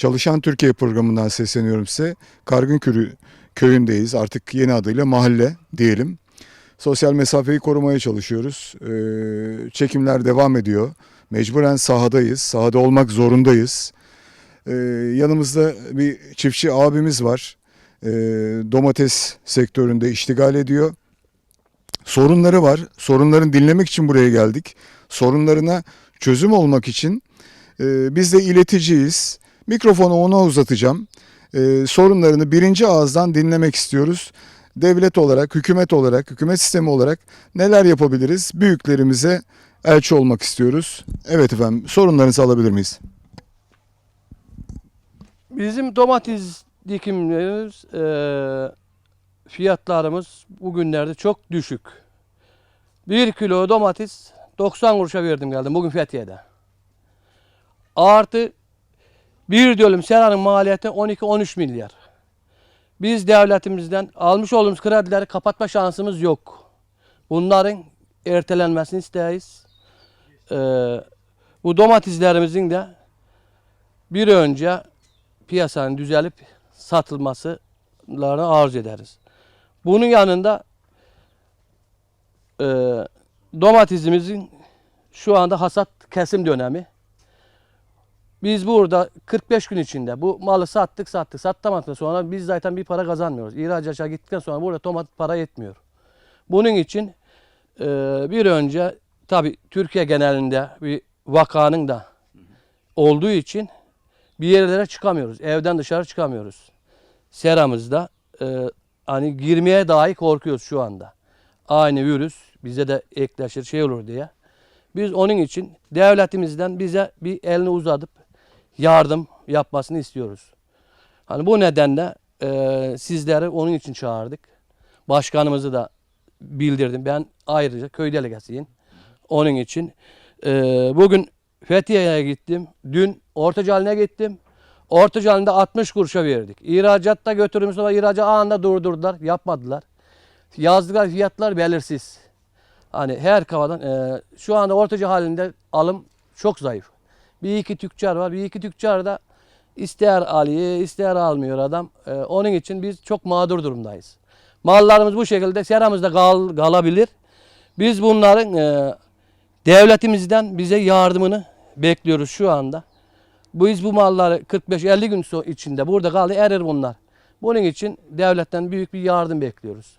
Çalışan Türkiye programından sesleniyorum size. Kargınkürü köyündeyiz. Artık yeni adıyla mahalle diyelim. Sosyal mesafeyi korumaya çalışıyoruz. Ee, çekimler devam ediyor. Mecburen sahadayız. Sahada olmak zorundayız. Ee, yanımızda bir çiftçi abimiz var. Ee, domates sektöründe iştigal ediyor. Sorunları var. Sorunlarını dinlemek için buraya geldik. Sorunlarına çözüm olmak için e, biz de ileticiyiz. Mikrofonu ona uzatacağım. Ee, sorunlarını birinci ağızdan dinlemek istiyoruz. Devlet olarak, hükümet olarak, hükümet sistemi olarak neler yapabiliriz? Büyüklerimize elçi olmak istiyoruz. Evet efendim, sorunlarınızı alabilir miyiz? Bizim domates dikimlerimiz eee, fiyatlarımız bugünlerde çok düşük. 1 kilo domates 90 kuruşa verdim geldim bugün Fethiye'de. Artı bir dönüm seranın maliyeti 12-13 milyar. Biz devletimizden almış olduğumuz kredileri kapatma şansımız yok. Bunların ertelenmesini isteyiz. Eee, bu domateslerimizin de bir önce piyasanın düzelip satılmasılarını arzu ederiz. Bunun yanında e, domatesimizin şu anda hasat kesim dönemi. Biz burada 45 gün içinde bu malı sattık sattık sattamadıktan sonra biz zaten bir para kazanmıyoruz. İhracata gittikten sonra burada domates para yetmiyor. Bunun için e, bir önce tabi Türkiye genelinde bir vakanın da olduğu için bir yerlere çıkamıyoruz. Evden dışarı çıkamıyoruz. Seramızda e, hani girmeye dahi korkuyoruz şu anda. Aynı virüs bize de ekleşir şey olur diye. Biz onun için devletimizden bize bir elini uzatıp yardım yapmasını istiyoruz. Hani bu nedenle e, sizleri onun için çağırdık. Başkanımızı da bildirdim. Ben ayrıca köy delegasıyım. Onun için e, bugün Fethiye'ye gittim. Dün Ortaca haline gittim. Ortaca halinde 60 kuruşa verdik. İhracatta götürdüğümüz zaman ihracı anında durdurdular. Yapmadılar. Yazdılar fiyatlar belirsiz. Hani her kavadan e, şu anda ortaca halinde alım çok zayıf. Bir iki tüccar var. Bir iki tüccar da ister alıyor ister almıyor adam. E, onun için biz çok mağdur durumdayız. Mallarımız bu şekilde seramızda kal, kalabilir. Biz bunların e, devletimizden bize yardımını bekliyoruz şu anda. Biz bu malları 45-50 gün içinde burada kaldı erir bunlar. Bunun için devletten büyük bir yardım bekliyoruz.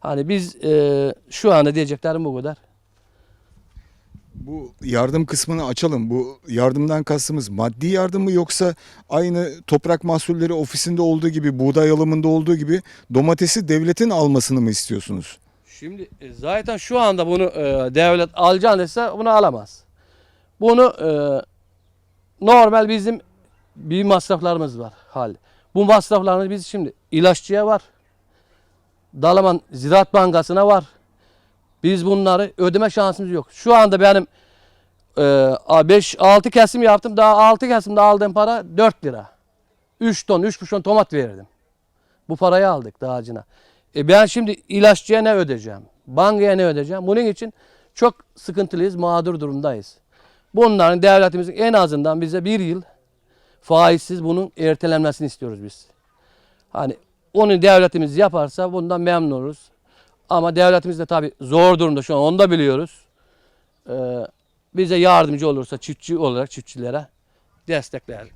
Hani biz e, şu anda diyeceklerim bu kadar. Bu yardım kısmını açalım. Bu yardımdan kastımız maddi yardım mı yoksa aynı toprak mahsulleri ofisinde olduğu gibi, buğday alımında olduğu gibi domatesi devletin almasını mı istiyorsunuz? Şimdi e, zaten şu anda bunu e, devlet alacağını dese bunu alamaz. Bunu e, normal bizim bir masraflarımız var hal. Bu masraflarımız biz şimdi ilaççıya var. Dalaman Ziraat Bankası'na var. Biz bunları ödeme şansımız yok. Şu anda benim 5-6 kesim yaptım. Daha 6 kesimde aldığım para 4 lira. 3 ton, 3,5 ton tomat verirdim. Bu parayı aldık dağcına. E ben şimdi ilaççıya ne ödeyeceğim? Bankaya ne ödeyeceğim? Bunun için çok sıkıntılıyız, mağdur durumdayız. Bunların devletimizin en azından bize bir yıl faizsiz bunun ertelenmesini istiyoruz biz. Hani onu devletimiz yaparsa bundan memnun oluruz. Ama devletimiz de tabii zor durumda şu an onu da biliyoruz. Ee, bize yardımcı olursa çiftçi olarak çiftçilere destekler.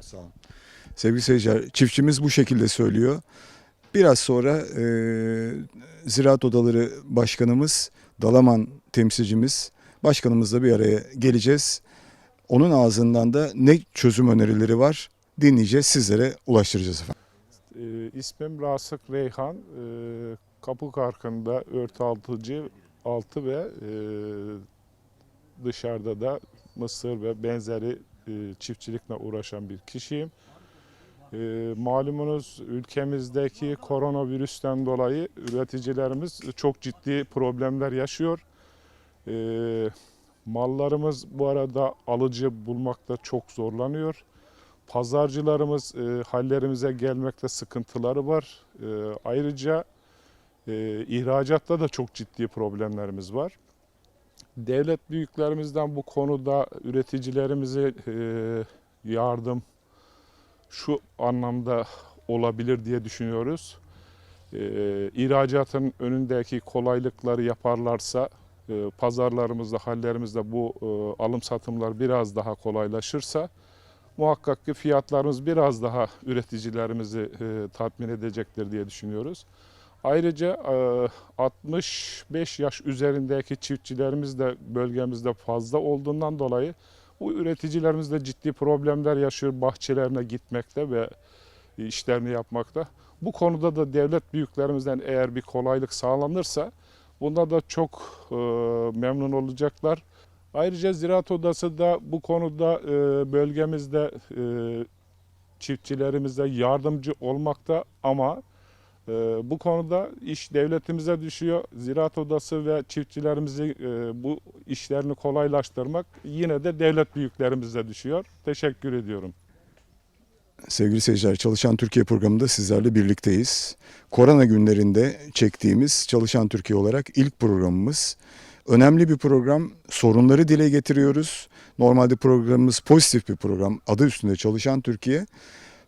Sağ olun. Sevgili seyirciler, çiftçimiz bu şekilde söylüyor. Biraz sonra e, Ziraat Odaları Başkanımız, Dalaman temsilcimiz, başkanımızla bir araya geleceğiz. Onun ağzından da ne çözüm önerileri var dinleyeceğiz, sizlere ulaştıracağız efendim. Ee, ismim Rasık Reyhan. Ee, kapı karkında örtü altıcı altı ve e, dışarıda da mısır ve benzeri e, çiftçilikle uğraşan bir kişiyim. Ee, malumunuz ülkemizdeki koronavirüsten dolayı üreticilerimiz çok ciddi problemler yaşıyor. Ee, mallarımız bu arada alıcı bulmakta çok zorlanıyor. Pazarcılarımız e, hallerimize gelmekte sıkıntıları var. E, ayrıca e, ihracatta da çok ciddi problemlerimiz var. Devlet büyüklerimizden bu konuda üreticilerimize e, yardım şu anlamda olabilir diye düşünüyoruz. Ee, ihracatın önündeki kolaylıkları yaparlarsa e, pazarlarımızda, hallerimizde bu e, alım satımlar biraz daha kolaylaşırsa muhakkak ki fiyatlarımız biraz daha üreticilerimizi e, tatmin edecektir diye düşünüyoruz. Ayrıca e, 65 yaş üzerindeki çiftçilerimiz de bölgemizde fazla olduğundan dolayı bu üreticilerimiz de ciddi problemler yaşıyor bahçelerine gitmekte ve işlerini yapmakta. Bu konuda da devlet büyüklerimizden eğer bir kolaylık sağlanırsa bunda da çok e, memnun olacaklar. Ayrıca Ziraat Odası da bu konuda e, bölgemizde e, çiftçilerimize yardımcı olmakta ama e, bu konuda iş devletimize düşüyor. Ziraat Odası ve çiftçilerimizi e, bu işlerini kolaylaştırmak yine de devlet büyüklerimize düşüyor. Teşekkür ediyorum. Sevgili seyirciler, Çalışan Türkiye programında sizlerle birlikteyiz. Korona günlerinde çektiğimiz Çalışan Türkiye olarak ilk programımız. Önemli bir program, sorunları dile getiriyoruz. Normalde programımız pozitif bir program, adı üstünde Çalışan Türkiye.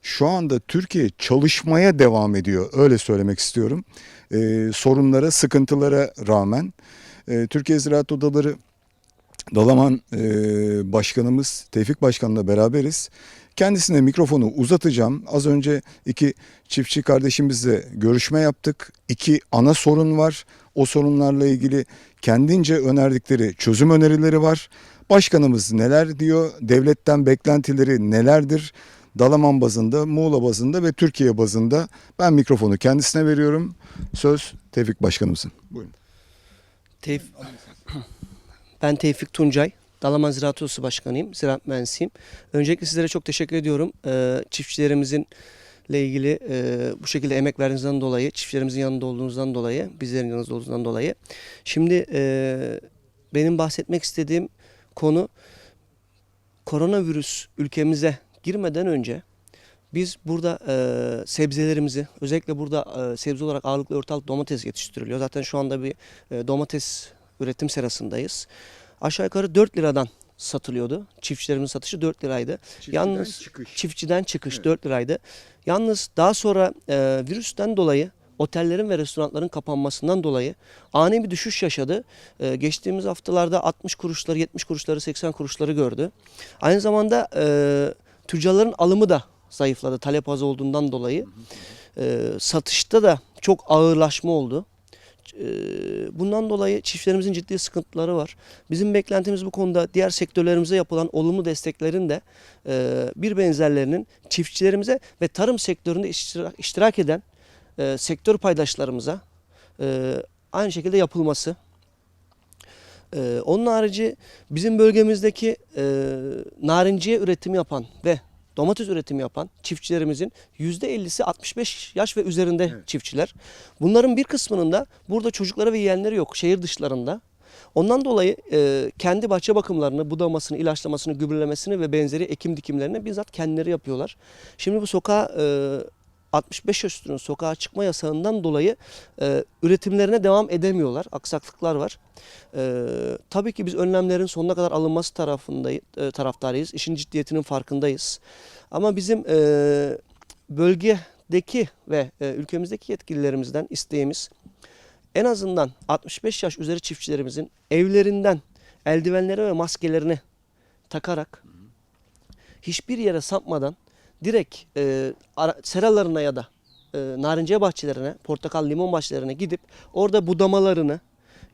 Şu anda Türkiye çalışmaya devam ediyor, öyle söylemek istiyorum. Ee, sorunlara, sıkıntılara rağmen. Ee, Türkiye Ziraat Odaları Dalaman e, Başkanımız Tevfik Başkan'la beraberiz. Kendisine mikrofonu uzatacağım. Az önce iki çiftçi kardeşimizle görüşme yaptık. İki ana sorun var. O sorunlarla ilgili kendince önerdikleri çözüm önerileri var. Başkanımız neler diyor? Devletten beklentileri nelerdir? Dalaman bazında, Muğla bazında ve Türkiye bazında ben mikrofonu kendisine veriyorum. Söz Tevfik Başkanımızın. Buyurun. Tevf ben Tevfik Tuncay. Dalaman Ziraat Odası Başkanıyım. Ziraat mühendisiyim. Öncelikle sizlere çok teşekkür ediyorum. Ee, çiftçilerimizin ile ilgili e, bu şekilde emek verdiğinizden dolayı, çiftçilerimizin yanında olduğunuzdan dolayı, bizlerin yanınızda olduğunuzdan dolayı. Şimdi e, benim bahsetmek istediğim konu koronavirüs ülkemize girmeden önce biz burada e, sebzelerimizi özellikle burada e, sebze olarak ağırlıklı örtalık domates yetiştiriliyor. Zaten şu anda bir e, domates üretim serasındayız. Aşağı yukarı 4 liradan satılıyordu. Çiftçilerimizin satışı 4 liraydı. Yalnız çiftçiden çıkış Evet. 4 liraydı. Yalnız daha sonra e, virüsten dolayı otellerin ve restoranların kapanmasından dolayı ani bir düşüş yaşadı. E, geçtiğimiz haftalarda 60 kuruşları, 70 kuruşları, 80 kuruşları gördü. Aynı zamanda e, tüccarların alımı da zayıfladı talep az olduğundan dolayı. E, satışta da çok ağırlaşma oldu. E, bundan dolayı çiftçilerimizin ciddi sıkıntıları var. Bizim beklentimiz bu konuda diğer sektörlerimize yapılan olumlu desteklerin de e, bir benzerlerinin çiftçilerimize ve tarım sektöründe iştirak, iştirak eden e, sektör paydaşlarımıza e, aynı şekilde yapılması. E, onun harici bizim bölgemizdeki e, narinciye üretimi yapan ve domates üretimi yapan çiftçilerimizin %50'si 65 yaş ve üzerinde Evet. çiftçiler. Bunların bir kısmının da burada çocukları ve yeğenleri yok şehir dışlarında. Ondan dolayı e, kendi bahçe bakımlarını, budamasını, ilaçlamasını, gübrelemesini ve benzeri ekim dikimlerini bizzat kendileri yapıyorlar. Şimdi bu sokağa e, 65 yaş üstünün sokağa çıkma yasağından dolayı e, üretimlerine devam edemiyorlar. Aksaklıklar var. E, tabii ki biz önlemlerin sonuna kadar alınması tarafındayız, e, taraftarıyız. İşin ciddiyetinin farkındayız. Ama bizim e, bölgedeki ve e, ülkemizdeki yetkililerimizden isteğimiz en azından 65 yaş üzeri çiftçilerimizin evlerinden eldivenleri ve maskelerini takarak hiçbir yere sapmadan direkt e, ara- seralarına ya da e, narinciye bahçelerine, portakal, limon bahçelerine gidip orada budamalarını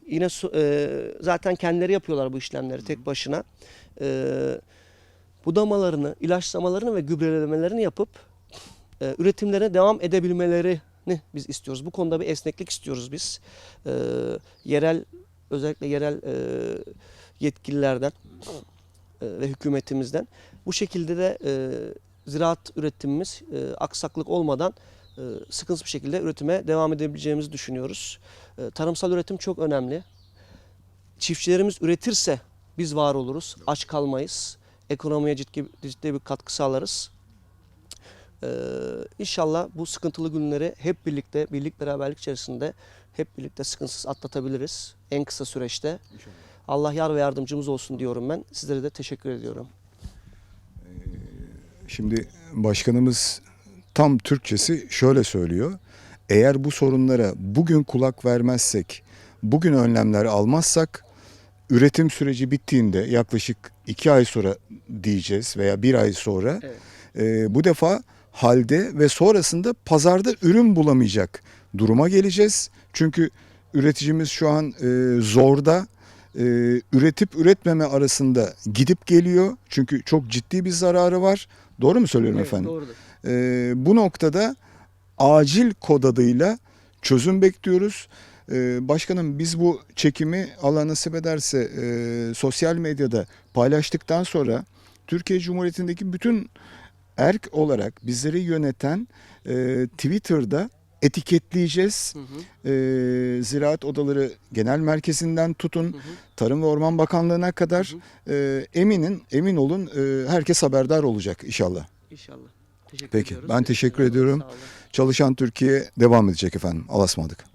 yine su- e, zaten kendileri yapıyorlar bu işlemleri tek başına. E, budamalarını, ilaçlamalarını ve gübrelemelerini yapıp e, üretimlerine devam edebilmelerini biz istiyoruz. Bu konuda bir esneklik istiyoruz biz. E, yerel özellikle yerel e, yetkililerden e, ve hükümetimizden bu şekilde de e, ziraat üretimimiz e, aksaklık olmadan e, sıkıntısız bir şekilde üretime devam edebileceğimizi düşünüyoruz. E, tarımsal üretim çok önemli. Çiftçilerimiz üretirse biz var oluruz, aç kalmayız. Ekonomiye ciddi, ciddi bir katkı sağlarız. Ee, inşallah bu sıkıntılı günleri hep birlikte, birlik beraberlik içerisinde hep birlikte sıkıntısız atlatabiliriz en kısa süreçte. Allah yar ve yardımcımız olsun diyorum ben. Sizlere de teşekkür ediyorum. Şimdi başkanımız tam Türkçesi şöyle söylüyor. Eğer bu sorunlara bugün kulak vermezsek, bugün önlemler almazsak üretim süreci bittiğinde yaklaşık iki ay sonra diyeceğiz veya bir ay sonra Evet. e, bu defa halde ve sonrasında pazarda ürün bulamayacak duruma geleceğiz. Çünkü üreticimiz şu an e, zorda e, üretip üretmeme arasında gidip geliyor. Çünkü çok ciddi bir zararı var. Doğru mu söylüyorum Evet, efendim? doğrudur. E, bu noktada acil kod adıyla çözüm bekliyoruz. E, başkanım biz bu çekimi Allah nasip ederse e, sosyal medyada paylaştıktan sonra Türkiye Cumhuriyeti'ndeki bütün erk olarak bizleri yöneten e, Twitter'da etiketleyeceğiz. Hı hı. E, Ziraat Odaları Genel Merkezi'nden tutun Hı hı. Tarım ve Orman Bakanlığı'na kadar e, eminin emin olun e, herkes haberdar olacak inşallah. İnşallah. Teşekkür Peki, ediyoruz. ben teşekkür ediyorum. Çalışan Türkiye devam edecek efendim. Allah'a ısmarladık.